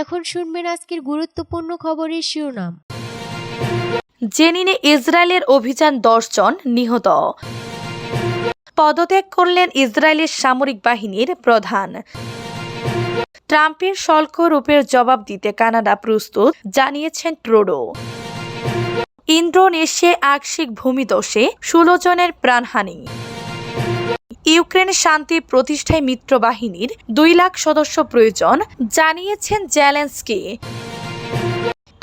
এখন শুনবেন আজকের গুরুত্বপূর্ণ খবরের শিরোনাম। জেনিনে ইসরায়েলের অভিযান জন নিহত। পদত্যাগ করলেন ইসরায়েলের সামরিক বাহিনীর প্রধান। ট্রাম্পের শুল্ক রূপের জবাব দিতে কানাডা প্রস্তুত, জানিয়েছেন ট্রোডো। ইন্ডোনেশিয়ায় আকস্মিক ভূমিদোষে ষোলো জনের প্রাণহানি। ইউক্রেন শান্তি প্রতিষ্ঠায় মিত্র বাহিনীর দুই লাখ সদস্য প্রয়োজন, জানিয়েছেন জ্যালেন্সকি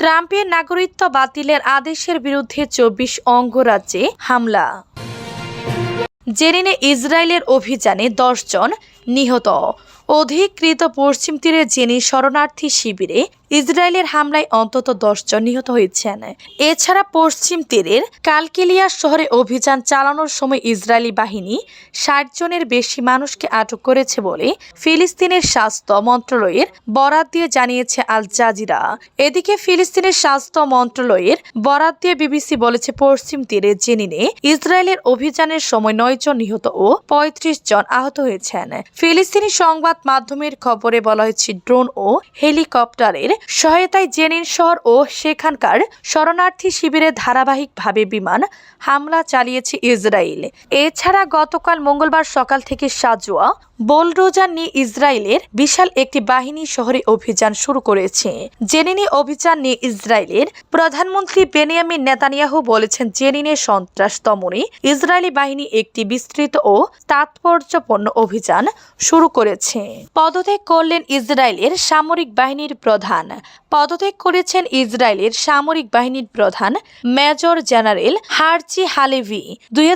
ট্রাম্পের নাগরিকত্ব বাতিলের আদেশের বিরুদ্ধে চব্বিশ অঙ্গরাজ্যে হামলা। জেরিনে ইসরায়েলের অভিযানে দশজন নিহত। অধিকৃত পশ্চিম তীরে জেনি শরণার্থী শিবিরে ইসরায়েলের হামলায় অন্তত জন নিহত হয়েছেন। এছাড়া পশ্চিম তীরের কালকিলিয়া শহরে অভিযান চালানোর সময় ইসরায়েলি বাহিনী ষাট জনের বেশি মানুষকে আটক করেছে বলে ফিলিস্তিনের স্বাস্থ্য মন্ত্রণালয়ের বরাত দিয়ে জানিয়েছে আল জাজিরা। এদিকে ফিলিস্তিনের স্বাস্থ্য মন্ত্রণালয়ের বরাত দিয়ে বিবিসি বলেছে, পশ্চিম তীরে জেনিনে ইসরায়েলের অভিযানের সময় নয় জন নিহত ও পঁয়ত্রিশ জন আহত হয়েছেন। ফিলিস্তিনি সংবাদ মাধ্যমের খবরে বলা হয়েছে, ড্রোন ও হেলিকপ্টারের সহায়তায় জেনিন শহর ও সেখানকার শরণার্থী শিবিরে ধারাবাহিকভাবে বিমান হামলা চালিয়েছে ইসরায়েল। এছাড়া গতকাল মঙ্গলবার সকাল থেকে সাজোয়া বোলরোজা নিয়ে ইসরায়েলের বিশাল একটি বাহিনী শহরে অভিযান শুরু করেছে। জেনিনি অভিযান নিয়ে ইসরায়েলের প্রধানমন্ত্রী বেনিয়ামিন নেতানিয়াহু বলেছেন জেনিনের সন্ত্রাস দমনে ইসরায়েলি বাহিনী একটি বিস্তৃত ও তাৎপর্যপূর্ণ অভিযান শুরু করেছে। পদত্যাগ করলেন ইসরায়েলের সামরিক বাহিনীর প্রধান। পদত্যাগ করেছেন ইসরায়েলের সামরিক বাহিনীর প্রধান, মেজর জেনারেল হারচি হালেভি। দুই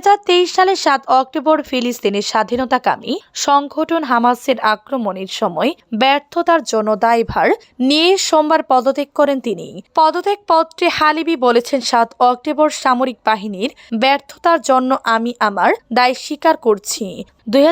সালের সাত অক্টোবর ফিলিস্তিনের স্বাধীনতাকামী সংগঠন হামাসের আক্রমণের সময় ব্যর্থতার জন্য দায়ভার নিয়ে সোমবার পদত্যাগ করেন তিনি। পদত্যাগ পত্রে হালিবি বলেছেন, সাত অক্টোবর সামরিক বাহিনীর ব্যর্থতার জন্য আমি আমার দায় স্বীকার করছি। দুই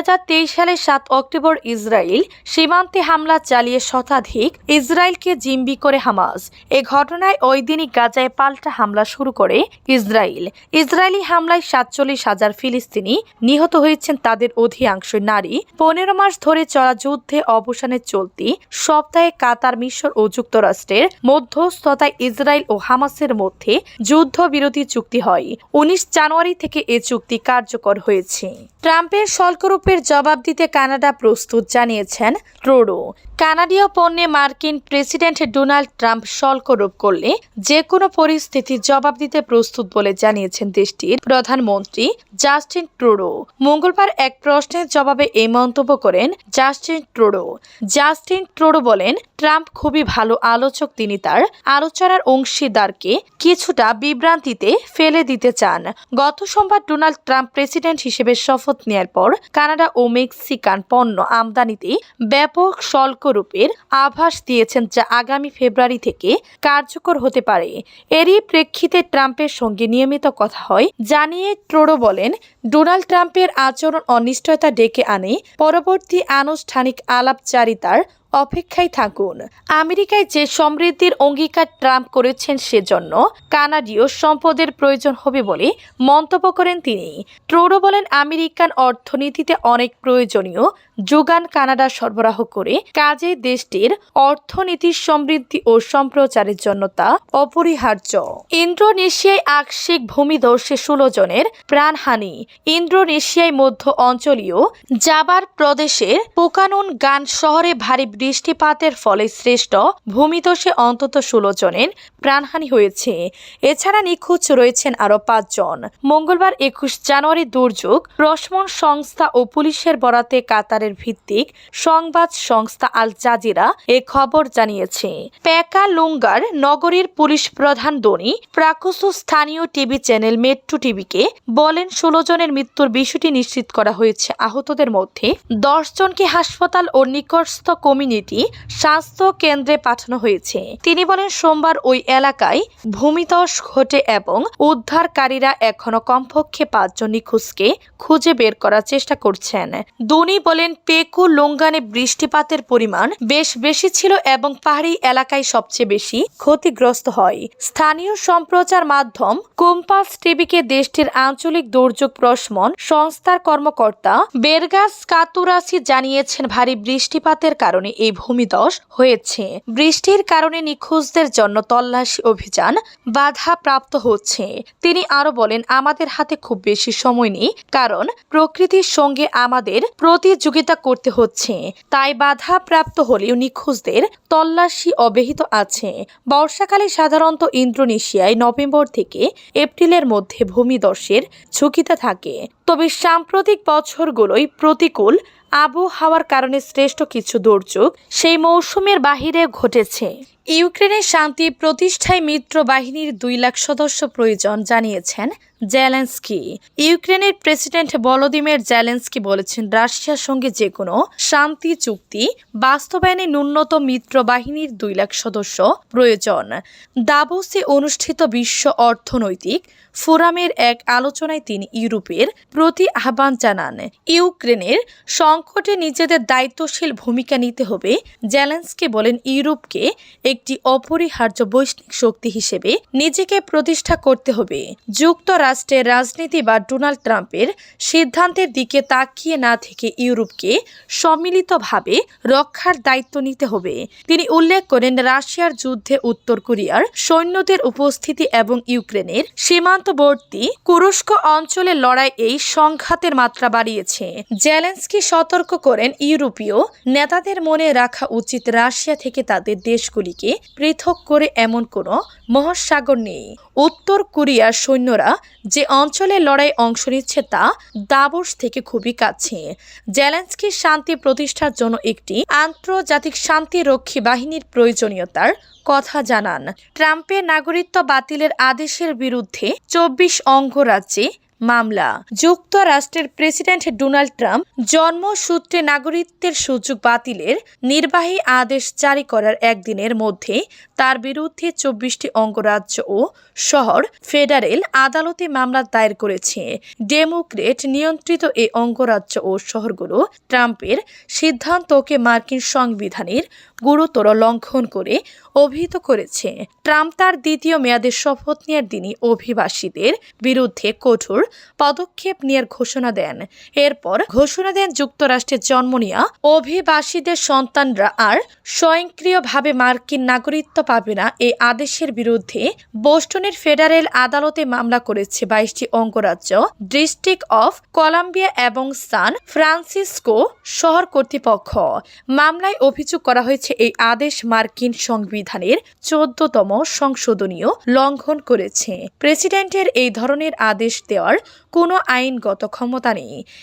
সালের সাত অক্টোবর ইসরায়েল সীমান্তে হামলা চালিয়ে শতাধিক ইসরায়েলকে জিম্বি করে হামাস। এ ঘটনায় ওই দিনই গাজায় পাল্টা হামলা শুরু করে ইসরায়েল। ইসরায়েলি হামলায় সাতচল্লিশ হাজার ফিলিস্তিনি নিহত হয়েছেন তাদের অধিকাংশ নারী। পনেরো মাস ধরে চলা যুদ্ধে অবসানে চলতি সপ্তাহে কাতার মিশর ও যুক্তরাষ্ট্রের মধ্যস্থতায় ইসরায়েল ও হামাসের মধ্যে যুদ্ধবিরতি চুক্তি হয়। উনিশ জানুয়ারি থেকে এ চুক্তি কার্যকর হয়েছে। ট্রাম্পের শুল্করূপের জবাব দিতে কানাডা প্রস্তুত জানিয়েছেন ট্রুডো কানাডীয় পণ্যে মার্কিন প্রেসিডেন্ট ডোনাল্ড ট্রাম্প স্বল্পরূপ করলে যে কোনো পরিস্থিতি জবাব দিতে প্রস্তুত বলে জানিয়েছেন দেশটির প্রধানমন্ত্রী জাস্টিন ট্রুডো। মঙ্গলবার এক প্রশ্নের জবাবে এই মন্তব্য করেন জাস্টিন ট্রুডো। জাস্টিন ট্রুডো বলেন ট্রাম্প খুবই ভালো আলোচক তিনি তার আলোচনার অংশীদারকে কিছুটা বিভ্রান্তিতে ফেলে দিতে চান। গত সোমবার ডোনাল্ড ট্রাম্প প্রেসিডেন্ট হিসেবে শপথ নেয়ার পর কানাডা ও মেক্সিকান পণ্য আমদানিতে ব্যাপক শুল্করূপের আভাস দিয়েছেন, যা আগামী ফেব্রুয়ারি থেকে কার্যকর হতে পারে। এরই প্রেক্ষিতে ট্রাম্পের সঙ্গে নিয়মিত কথা হয়, জানিয়ে ট্রোডো বলেন, ডোনাল্ড ট্রাম্পের আচরণ অনিশ্চয়তা ডেকে আনে। পরবর্তী আনুষ্ঠানিক আলাপচারিতার অপেক্ষায় থাকুন। আমেরিকায় যে সমৃদ্ধির অঙ্গীকার ট্রাম্প করেছেন সেজন্য কানাডীয় সম্পদের প্রয়োজন হবে বলে মন্তব্য করেন তিনি। ট্রোডো বলেন, আমেরিকান অর্থনীতিতে অনেক প্রয়োজনীয় যোগান কানাডা সরবরাহ করে কাজে দেশটির অর্থনীতির সমৃদ্ধি ও সম্প্রচারের জন্য তা অপরিহার্য। ইন্ডোনেশিয়ায় আকস্মিক ভূমিধসে ষোলো জনের প্রাণহানি। ইন্ডোনেশিয়ায় মধ্য অঞ্চলীয় জাবার প্রদেশের পোকানুন গান শহরে ভারী বৃষ্টিপাতের ফলে শ্রেষ্ঠ ভূমিধসে অন্তত ষোলো জনের প্রাণহানি হয়েছে। এছাড়া নিখোঁজ রয়েছেন আরও পাঁচজন। মঙ্গলবার একুশ জানুয়ারি দুর্যোগ প্রশমন সংস্থা ও পুলিশের বরাতে কাতারের ভিত্তিক সংবাদ সংস্থা আল জাজিরা এ খবর জানিয়েছে। প্যাকা লুঙ্গার নগরীর পুলিশ প্রধান দনি প্রাকুসু স্থানীয় টিভি চ্যানেল মেট্রো টিভিকে বলেন, ষোলো জনের মৃত্যুর বিষয়টি নিশ্চিত করা হয়েছে। আহতদের মধ্যে দশ জনকে হাসপাতাল ও নিকটস্থ কমিউনিটি স্বাস্থ্য কেন্দ্রে পাঠানো হয়েছে। তিনি বলেন, সোমবার ওই এলাকায় ভূমিধস ঘটে এবং উদ্ধারকারীরা এখনও কমপক্ষে পাঁচজন নিখোঁজকে খুঁজে বের করার চেষ্টা করছেন। দনি বলেন পেকু লোঙ্গানে বৃষ্টিপাতের পরিমাণ বেশ বেশি ছিল এবং পাহাড়ি এলাকায় সবচেয়ে বেশি ক্ষতিগ্রস্ত হয়। স্থানীয় সম্প্রচার মাধ্যম কোম্পাস টিভিকে দেশটির আঞ্চলিক দুর্যোগ প্রশমন সংস্থার কর্মকর্তা বেরগাস কাতুরাসি জানিয়েছেন, ভারী বৃষ্টিপাতের কারণে এই ভূমিধস হয়েছে। বৃষ্টির কারণে নিখোঁজদের জন্য তল্লাশি অভিযান বাধা প্রাপ্ত হচ্ছে। তিনি আরও বলেন, আমাদের হাতে খুব বেশি সময় নেই, কারণ প্রকৃতির সঙ্গে আমাদের প্রতিযোগিতা করতে হচ্ছে। তাই বাধা প্রাপ্ত হলেও নিখোঁজদের তল্লাশি অব্যাহত আছে। বর্ষাকালে সাধারণত ইন্দোনেশিয়ায় নভেম্বর থেকে এপ্রিলের মধ্যে ভূমিদর্শের ঝুঁকিতে থাকে। তবে সাম্প্রতিক বছরগুলোই প্রতিকূল আবহাওয়ার কারণে শ্রেষ্ঠ কিছু দুর্যোগ সেই মৌসুমের বাহিরে ঘটেছে। ইউক্রেনের শান্তি প্রতিষ্ঠায় মিত্র বাহিনীর দুই লাখ সদস্য প্রয়োজন জানিয়েছেন জেলেন্সকি। ইউক্রেনের প্রেসিডেন্ট ভলোদিমির জেলেন্সকি বলেছেন, রাশিয়ার সঙ্গে যে কোনো শান্তি চুক্তি বাস্তবায়নে ন্যূনতম মিত্র বাহিনীর দুই লাখ সদস্য প্রয়োজন। দাবোসে অনুষ্ঠিত বিশ্ব অর্থনৈতিক ফোরামের এক আলোচনায় তিনি ইউরোপের প্রতি আহ্বান জানান, ইউক্রেনের সংকটে নিজেদের দায়িত্বশীল ভূমিকা নিতে হবে। জেলেন্সকি বলেন, ইউরোপকে একটি অপরিহার্য বৈশ্বিক শক্তি হিসেবে নিজেকে প্রতিষ্ঠা করতে হবে। যুক্তরাষ্ট্রের রাজনীতি বা ডোনাল্ড ট্রাম্পের সিদ্ধান্তের দিকে তাকিয়ে না থেকে ইউরোপকে সম্মিলিতভাবে রক্ষার দায়িত্ব নিতে হবে। তিনি উল্লেখ করেন, রাশিয়ার যুদ্ধে উত্তর কোরিয়ার সৈন্যদের উপস্থিতি এবং ইউক্রেনের সীমান্তবর্তী কুরস্ক অঞ্চলে লড়াই এই সংঘাতের মাত্রা বাড়িয়েছে। জেলেন্সকি সতর্ক করেন, ইউরোপীয় নেতাদের মনে রাখা উচিত রাশিয়া থেকে তাদের দেশগুলিকে পৃথক করে এমন কোনো মহাসাগর নেই। উত্তর কোরিয়ার সৈন্যরা যে অঞ্চলে লড়াই অংশ নিচ্ছে তা দাবস থেকে খুবই কাছে। জেলেন্সকির শান্তি প্রতিষ্ঠার জন্য একটি আন্তর্জাতিক শান্তিরক্ষী বাহিনীর প্রয়োজনীয়তার কথা জানান। ট্রাম্পের নাগরিকত্ব বাতিলের আদেশের বিরুদ্ধে চব্বিশ অঙ্গরাজ্যে মামলা। যুক্তরাষ্ট্রের প্রেসিডেন্ট ডোনাল্ড ট্রাম্প জন্মসূত্রে নাগরিকত্বের সুযোগ বাতিলের নির্বাহী আদেশ জারি করার একদিনের মধ্যে তার বিরুদ্ধে চব্বিশটি অঙ্গরাজ্য ও শহর ফেডারেল আদালতে মামলা দায়ের করেছে। ডেমোক্রেট নিয়ন্ত্রিত এই অঙ্গরাজ্য ও শহরগুলো ট্রাম্পের সিদ্ধান্তকে মার্কিন সংবিধানের গুরুতর লঙ্ঘন করে অভিহিত করেছে। ট্রাম্প তার দ্বিতীয় মেয়াদের শপথ নেওয়ার দিনই অভিবাসীদের বিরুদ্ধে কঠোর পদক্ষেপ নেওয়ার ঘোষণা দেন। এরপর ঘোষণা দেন যুক্তরাষ্ট্রের জন্ম নেওয়া অভিবাসীদের সন্তানরা আর স্বয়ংক্রিয়ভাবে মার্কিন নাগরিকত্ব পাবে না এই আদেশের বিরুদ্ধে বোস্টনের ফেডারেল আদালতে মামলা করেছে বাইশটি অঙ্গরাজ্য, ডিস্ট্রিক্ট অফ কলাম্বিয়া এবং সান ফ্রান্সিসকো শহর কর্তৃপক্ষ। মামলায় অভিযোগ করা হয়েছে এই আদেশ মার্কিন সংবিধানের চোদ্দতম সংশোধনীয় লঙ্ঘন করেছে। প্রেসিডেন্টের এই ধরনের আদেশ দেওয়ার কোনো আইনগত ক্ষমতা নেই।